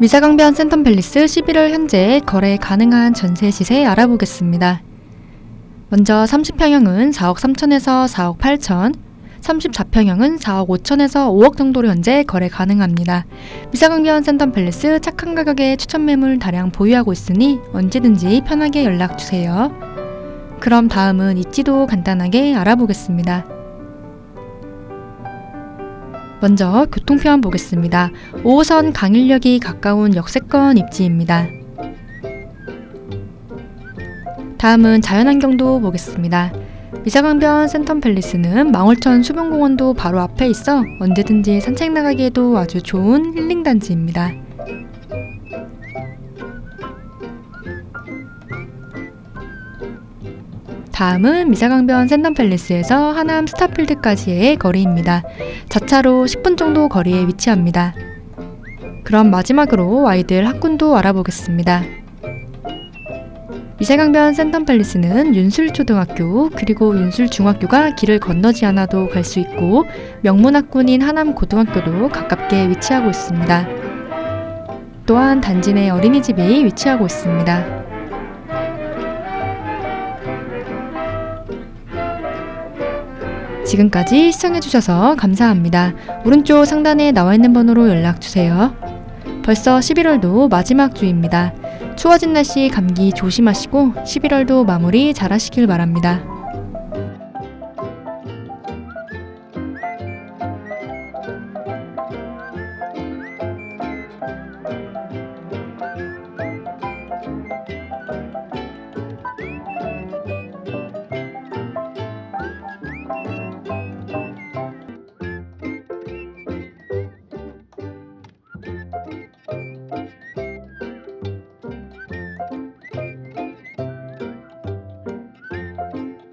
미사강변 센텀팰리스 11월 현재 거래 가능한 전세 시세 알아보겠습니다. 먼저 30평형은 4억 3천에서 4억 8천, 34평형은 4억 5천에서 5억 정도로 현재 거래 가능합니다. 미사강변 센텀팰리스 착한 가격에 추천 매물 다량 보유하고 있으니 언제든지 편하게 연락 주세요. 그럼 다음은 입지도 간단하게 알아보겠습니다. 먼저 교통표만 보겠습니다. 5호선 강일역이 가까운 역세권 입지입니다. 다음은 자연환경도 보겠습니다. 미사강변 센텀팰리스는 망월천 수변공원도 바로 앞에 있어 언제든지 산책 나가기에도 아주 좋은 힐링 단지입니다. 다음은 미사강변 센텀팰리스에서 하남 스타필드까지의 거리입니다. 자차로 10분 정도 거리에 위치합니다. 그럼 마지막으로 아이들 학군도 알아보겠습니다. 미사강변 센텀팰리스는 윤술초등학교 그리고 윤술중학교가 길을 건너지 않아도 갈 수 있고 명문학군인 하남고등학교도 가깝게 위치하고 있습니다. 또한 단지 내 어린이집이 위치하고 있습니다. 지금까지 시청해주셔서 감사합니다. 오른쪽 상단에 나와 있는 번호로 연락주세요. 벌써 11월도 마지막 주입니다. 추워진 날씨 감기 조심하시고 11월도 마무리 잘 하시길 바랍니다.